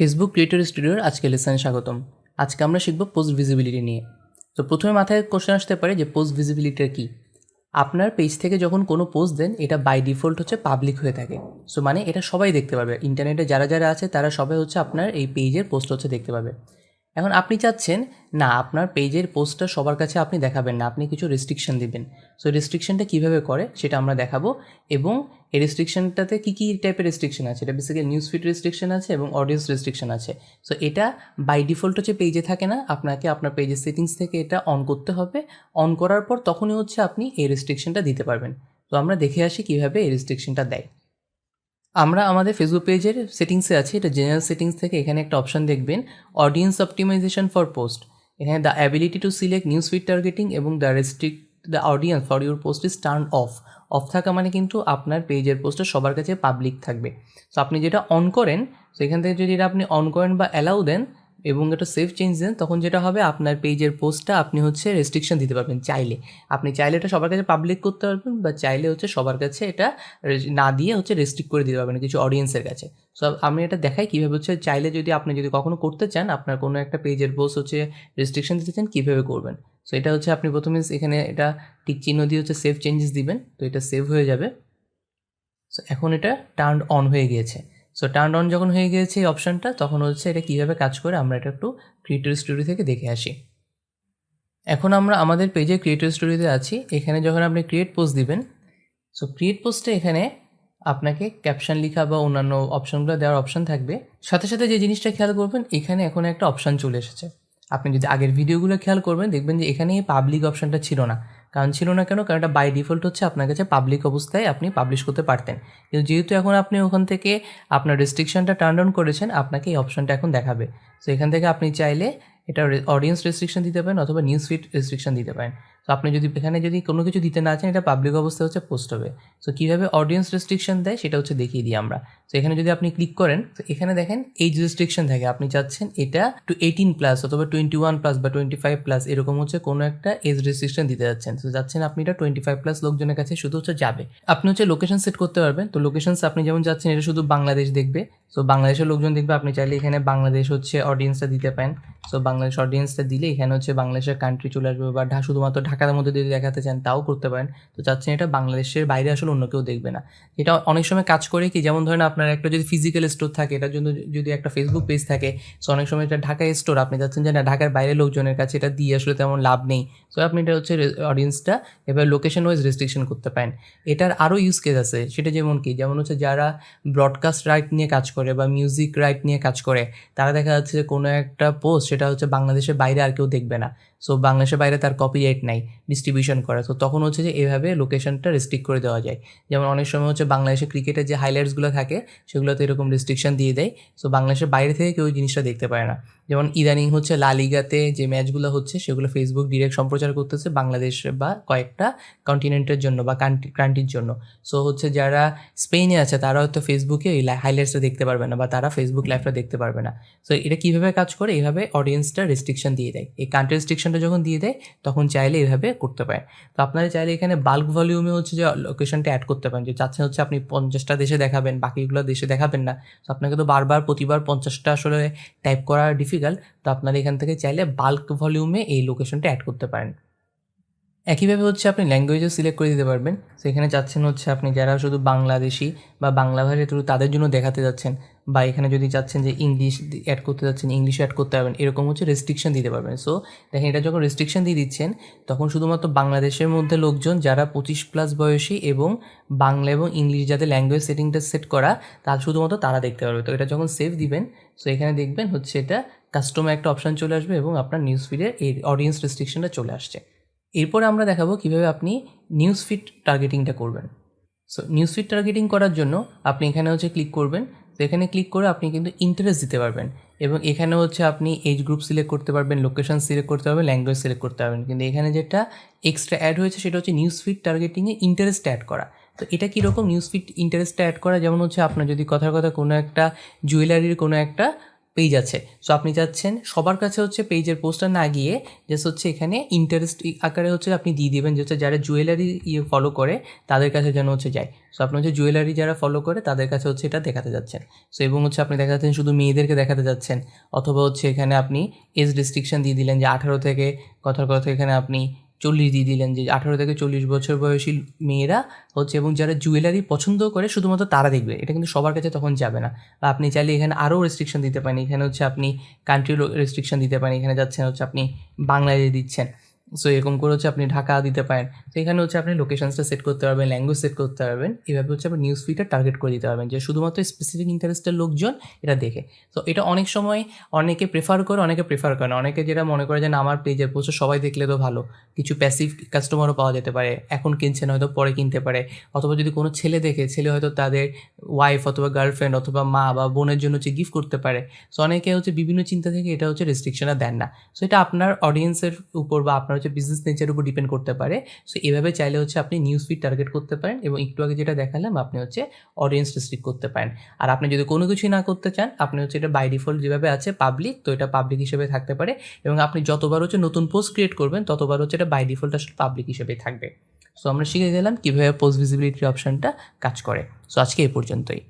Facebook creator স্টুডিওর আজকে লেসনে স্বাগতম। আজকে আমরা শিখব পোস্ট ভিজিবিলিটি নিয়ে। তো প্রথমে মাথায় কোশ্চেন আসতে পারে যে পোস্ট ভিজিবিলিটিটা কী? আপনার পেজ থেকে যখন কোনো পোস্ট দেন, এটা বাই ডিফল্ট হচ্ছে পাবলিক হয়ে থাকে। সো মানে এটা সবাই দেখতে পাবে। ইন্টারনেটে যারা যারা আছে, তারা সবাই হচ্ছে আপনার এই পেজের পোস্ট হচ্ছে দেখতে পাবে। এখন আপনি চাচ্ছেন, না, আপনার পেজের পোস্টটা সবার কাছে আপনি দেখাবেন না, আপনি কিছু রেস্ট্রিকশন দিবেন। সো রেস্ট্রিকশনটা কীভাবে করে সেটা আমরা দেখাবো এবং এই রেস্ট্রিকশনটাতে কী কী টাইপের রেস্ট্রিকশন আছে? এটা বেসিক্যালি নিউজ ফিড রেস্ট্রিকশন আছে এবং অডিয়েন্স রেস্ট্রিকশন আছে। সো এটা বাই ডিফল্ট হচ্ছে পেজে থাকে না, আপনাকে আপনার পেজের সেটিংস থেকে এটা অন করতে হবে। অন করার পর তখনই হচ্ছে আপনি এই রেস্ট্রিকশনটা দিতে পারবেন। তো আমরা দেখে আসি কীভাবে এই রেস্ট্রিকশনটা দেয়। আমরা আমাদের ফেসবুক পেজের সেটিংসে আছি। এটা জেনারেল সেটিংস থেকে এখানে একটা অপশন দেখবেন। অডিয়েন্স অপটিমাইজেশন ফর পোস্ট এখানে the ability to select news feed targeting এবং the restrict the audience for your post is turn off off থাকা মানে কিন্তু আপনার পেজের পোস্টটা সবার কাছে পাবলিক থাকবে। সো আপনি যেটা অন করেন, সেখান থেকে যদি এটা আপনি অন করেন বা অ্যালাউ দেন এবং এটা সেফ চেঞ্জ দেন তখন যেটা হবে, আপনার পেজের পোস্টটা আপনি হচ্ছে রেস্ট্রিকশন দিতে পারবেন চাইলে। আপনি চাইলে এটা সবার কাছে পাবলিক করতে পারবেন বা চাইলে হচ্ছে সবার কাছে এটা না দিয়ে হচ্ছে রেস্ট্রিক্ট করে দিতে পারবেন কিছু অডিয়েন্সের কাছে। সো আমি এটা দেখাই কীভাবে হচ্ছে চাইলে যদি আপনি যদি কখনো করতে চান, আপনার কোনো একটা পেজের পোস্ট হচ্ছে রেস্ট্রিকশন দিতে চান, কীভাবে করবেন? সো এটা হচ্ছে আপনি প্রথমে এখানে এটা টিক চিহ্ন দিয়ে হচ্ছে সেভ চেঞ্জেস দিবেন, তো এটা সেভ হয়ে যাবে। সো এখন এটা টার্ন অন হয়ে গিয়েছে। সো টার্ন অন যখন হয়ে গিয়েছে এই অপশানটা তখন হচ্ছে এটা কীভাবে কাজ করে আমরা এটা একটু ক্রিয়েটর স্টুডিও থেকে দেখে আসি। এখন আমরা আমাদের পেজে ক্রিয়েটর স্টুডিওতে আছি। এখানে যখন আপনি ক্রিয়েট পোস্ট দিবেন সো ক্রিয়েট পোস্টে এখানে আপনাকে ক্যাপশন লেখা বা অন্যান্য অপশনগুলো দেওয়ার অপশন থাকবে। সাথে সাথে যে জিনিসটা খেয়াল করবেন, এখানে এখন একটা অপশান চলে এসেছে। আপনি যদি আগের ভিডিওগুলো খেয়াল করবেন, দেখবেন যে এখানে এই পাবলিক অপশনটা ছিল না। কারণ ছিল না কেন? কারণ এটা বাই ডিফল্ট হচ্ছে আপনার কাছে পাবলিক অবস্থায় আপনি পাবলিশ করতে পারতেন। কিন্তু যেহেতু এখন আপনি ওখান থেকে আপনার রেস্ট্রিকশনটা টার্ন অন করেছেন, আপনাকে এই অপশনটা এখন দেখাবে। সো এখান থেকে আপনি চাইলে এটা অডিয়েন্স রেস্ট্রিকশন দিতে পারেন অথবা নিউজ ফিড রেস্ট্রিকশন দিতে পারেন। তো আপনি যদি এখানে যদি কোনো কিছু দিতে না চান, এটা পাবলিক অবস্থায় হচ্ছে পোস্ট হবে। সো কীভাবে অডিয়েন্স রেস্ট্রিকশন দেয়, সেটা হচ্ছে দেখিয়ে দিই আমরা। তো এখানে যদি আপনি ক্লিক করেন, তো এখানে দেখেন এইজ রেস্ট্রিকশন থাকে। আপনি চাচ্ছেন এটা টু এইটিন প্লাস অথবা টোয়েন্টি ওয়ান প্লাস বা টোয়েন্টি ফাইভ প্লাস এরকম হচ্ছে কোনো একটা এজ রেস্ট্রিকশন দিতে যাচ্ছেন। তো যাচ্ছেন আপনি এটা টোয়েন্টি ফাইভ প্লাস লোকজনের কাছে শুধু হচ্ছে যাবে। আপনি হচ্ছে লোকেশন সেট করতে পারবেন। তো লোকেশনস আপনি যেমন যাচ্ছেন এটা শুধু বাংলাদেশ দেখবে। সো বাংলাদেশের লোকজন দেখবে, আপনি চাইলে এখানে বাংলাদেশ হচ্ছে অডিয়েন্সটা দিতে পারেন। সো বাংলাদেশ অডিয়েন্সটা দিলে এখানে হচ্ছে বাংলাদেশের কান্ট্রি চলে আসবে বা শুধুমাত্র ঢাকার মধ্যে যদি দেখাতে চান, তাও করতে পারেন। তো চাচ্ছেন এটা বাংলাদেশের বাইরে আসলে অন্য কেউ দেখবে না। এটা অনেক সময় কাজ করে কি, যেমন ধরেন আপনার একটা যদি ফিজিক্যাল স্টোর থাকে, এটার জন্য যদি একটা ফেসবুক পেজ থাকে সো অনেক সময় এটা ঢাকায় স্টোর আপনি চাচ্ছেন যে না, ঢাকার বাইরে লোকজনের কাছে এটা দিয়ে আসলে তেমন লাভ নেই। সো আপনি এটা হচ্ছে অডিয়েন্সটা এবার লোকেশন ওয়াইজ রেস্ট্রিকশন করতে পারেন। এটার আরও ইউজ কেস আছে, সেটা যেমন কি, যেমন হচ্ছে যারা ব্রডকাস্ট রাইট নিয়ে কাজ করে বা মিউজিক রাইট নিয়ে কাজ করে, তারা দেখা যাচ্ছে যে কোনো একটা পোস্ট সেটা হচ্ছে বাংলাদেশের বাইরে আর কেউ দেখবে না। সো বাংলাদেশের বাইরে তার কপিরাইট নাই ডিস্ট্রিবিউশন করা। তো তখন হচ্ছে যে এভাবে লোকেশনটা রেস্ট্রিক্ট করে দেওয়া যায়। যেমন অনেক সময় হচ্ছে বাংলাদেশের ক্রিকেটের যে হাইলাইটসগুলো থাকে, সেগুলোতে এরকম রেস্ট্রিকশন দিয়ে দেয়। সো বাংলাদেশের বাইরে থেকে কেউ জিনিসটা দেখতে পারে না। যেমন ইদানিং হচ্ছে লা লিগাতে যে ম্যাচগুলো হচ্ছে, সেগুলো ফেসবুক ডিরেক্ট সম্প্রচার করতেছে বাংলাদেশ বা কয়েকটা কন্টিনেন্টের জন্য বা কান্ট্রি কান্ট্রির জন্য। সো হচ্ছে যারা স্পেনে আছে, তারা হয়তো ফেসবুকে এই হাইলাইটসটা দেখতে পারবে না বা তারা ফেসবুক লাইভটা দেখতে পারবে না। সো এটা কীভাবে কাজ করে? এইভাবে অডিয়েন্সটা রেস্ট্রিকশন দিয়ে দেয়। এই কান্ট্রি রেস্ট্রিকশনটা যখন দিয়ে দেয়, তখন চাইলে এভাবে করতে পারেন। তো আপনারা চাইলে এখানে বাল্ক ভলিউমে হচ্ছে যে লোকেশনটা অ্যাড করতে পারেন। যে চাচ্ছেন হচ্ছে আপনি পঞ্চাশটা দেশে দেখাবেন, বাকিগুলো দেশে দেখাবেন না। তো আপনাকে তো বারবার, প্রতিবার পঞ্চাশটা আসলে টাইপ করা ডিফিকাল্ট তো আপনারা এখান থেকে চাইলে বাল্ক ভলিউমে এই লোকেশনটা অ্যাড করতে পারেন। একইভাবে হচ্ছে আপনি ল্যাঙ্গুয়েজও সিলেক্ট করে দিতে পারবেন। তো এখানে চাচ্ছেন হচ্ছে আপনি যারা শুধু বাংলাদেশি বা বাংলা ভাষা শুধু তাদের জন্য দেখাতে যাচ্ছেন বা এখানে যদি চাচ্ছেন যে ইংলিশ অ্যাড করতে যাচ্ছেন ইংলিশ অ্যাড করতে পারবেন, এরকম হচ্ছে রেস্ট্রিকশন দিতে পারবেন। সো দেখেন এটা যখন রেস্ট্রিকশন দিয়ে দিচ্ছেন, তখন শুধুমাত্র বাংলাদেশের মধ্যে লোকজন যারা পঁচিশ প্লাস বয়সী এবং বাংলা এবং ইংলিশ যাদের ল্যাঙ্গুয়েজ সেটিংটা সেট করা, তার শুধুমাত্র তারা দেখতে পারবে। তো এটা যখন সেভ দিবেন সো এখানে দেখবেন হচ্ছে এটা কাস্টমার একটা অপশান চলে আসবে এবং আপনার নিউজ ফিডে এই অডিয়েন্স রেস্ট্রিকশনটা চলে আসছে। এরপরে আমরা দেখাবো কীভাবে আপনি নিউজ ফিড টার্গেটিংটা করবেন। সো নিউজ ফিড টার্গেটিং করার জন্য আপনি এখানে হচ্ছে ক্লিক করবেন। তো এখানে ক্লিক করে আপনি কিন্তু ইন্টারেস্ট দিতে পারবেন এবং এখানে হচ্ছে আপনি এজ গ্রুপ সিলেক্ট করতে পারবেন লোকেশন সিলেক্ট করতে পারবেন ল্যাঙ্গুয়েজ সিলেক্ট করতে পারবেন। কিন্তু এখানে যেটা এক্সট্রা অ্যাড হয়েছে সেটা হচ্ছে নিউজ ফিড টার্গেটিংয়ে ইন্টারেস্ট অ্যাড করা। তো এটা কীরকম? নিউজ ফিড ইন্টারেস্টটা অ্যাড করা? যেমন হচ্ছে আপনার যদি কথার কথা কোনো একটা জুয়েলারির কোনো একটা পেজ আছে। সো আপনি চাচ্ছেন সবার কাছে হচ্ছে পেজের পোস্টার না গিয়ে জাস্ট হচ্ছে এখানে ইন্টারেস্ট আকারে হচ্ছে আপনি দিয়ে দিবেন, যে হচ্ছে যারা জুয়েলারি ইয়ে ফলো করে, তাদের কাছে যেন হচ্ছে যায়। সো আপনি হচ্ছে জুয়েলারি যারা ফলো করে, তাদের কাছে হচ্ছে এটা দেখাতে যাচ্ছেন। সো এবং হচ্ছে আপনি দেখা যাচ্ছেন শুধু মেয়েদেরকে দেখাতে যাচ্ছেন, অথবা হচ্ছে এখানে আপনি এজ রেস্ট্রিকশন দিয়ে দিলেন যে আঠারো থেকে, কথার কথা এখানে আপনি চল্লিশ দিয়ে দিলেন যে আঠেরো থেকে চল্লিশ বছর বয়সী মেয়েরা হচ্ছে এবং যারা জুয়েলারি পছন্দ করে শুধুমাত্র তারা দেখবে। এটা কিন্তু সবার কাছে তখন যাবে না। বা আপনি চাইলে এখানে আরও রেস্ট্রিকশন দিতে পারেন। এখানে হচ্ছে আপনি কান্ট্রির রেস্ট্রিকশন দিতে পারেন। এখানে যাচ্ছেন হচ্ছে আপনি বাংলাদেশে দিচ্ছেন। সো এরকম করে হচ্ছে আপনি ঢাকা দিতে পারেন। তো এখানে হচ্ছে আপনি লোকেশনসটা সেট করতে পারবেন ল্যাঙ্গুয়েজ সেট করতে পারবেন। এভাবে হচ্ছে আপনি নিউজ ফিডটা টার্গেট করে দিতে পারবেন যে শুধুমাত্র স্পেসিফিক ইন্টারেস্টের লোকজন এটা দেখে। তো এটা অনেক সময় অনেকে প্রেফার করে, অনেকে প্রেফার করে না। অনেকে যেটা মনে করে যে না, আমার পেজের পোস্ট সবাই দেখলে তো ভালো। কিছু প্যাসিভ কাস্টমারও পাওয়া যেতে পারে, এখন কিনছে না, হয়তো পরে কিনতে পারে। অথবা যদি কোনো ছেলে দেখে, ছেলে হয়তো তাদের ওয়াইফ অথবা গার্লফ্রেন্ড অথবা মা বা বোনের জন্য হচ্ছে গিফট করতে পারে। সো অনেকে হচ্ছে বিভিন্ন চিন্তা থেকে এটা হচ্ছে রেস্ট্রিকশনটা দেন না। সো এটা আপনার অডিয়েন্সের উপর বা আপনার হচ্ছে বিজনেস নেচারের উপর ডিপেন্ড করতে পারে। সো এভাবে চাইলে হচ্ছে আপনি নিউজ ফিড টার্গেট করতে পারেন এবং একটু আগে যেটা দেখালাম, আপনি হচ্ছে অডিয়েন্স রেস্ট্রিক্ট করতে পারেন। আর আপনি যদি কোনো কিছুই না করতে চান, আপনি হচ্ছে এটা বাই ডিফল্ট যেভাবে আছে পাবলিক তো এটা পাবলিক হিসেবে থাকতে পারে এবং আপনি যতবার হচ্ছে নতুন পোস্ট ক্রিয়েট করবেন, ততবার হচ্ছে এটা বাই ডিফল্ট আসলে পাবলিক হিসেবেই থাকবে। সো আমরা শিখে গেলাম কীভাবে পোস্ট ভিজিবিলিটি অপশনটা কাজ করে। সো আজকে এই পর্যন্তই।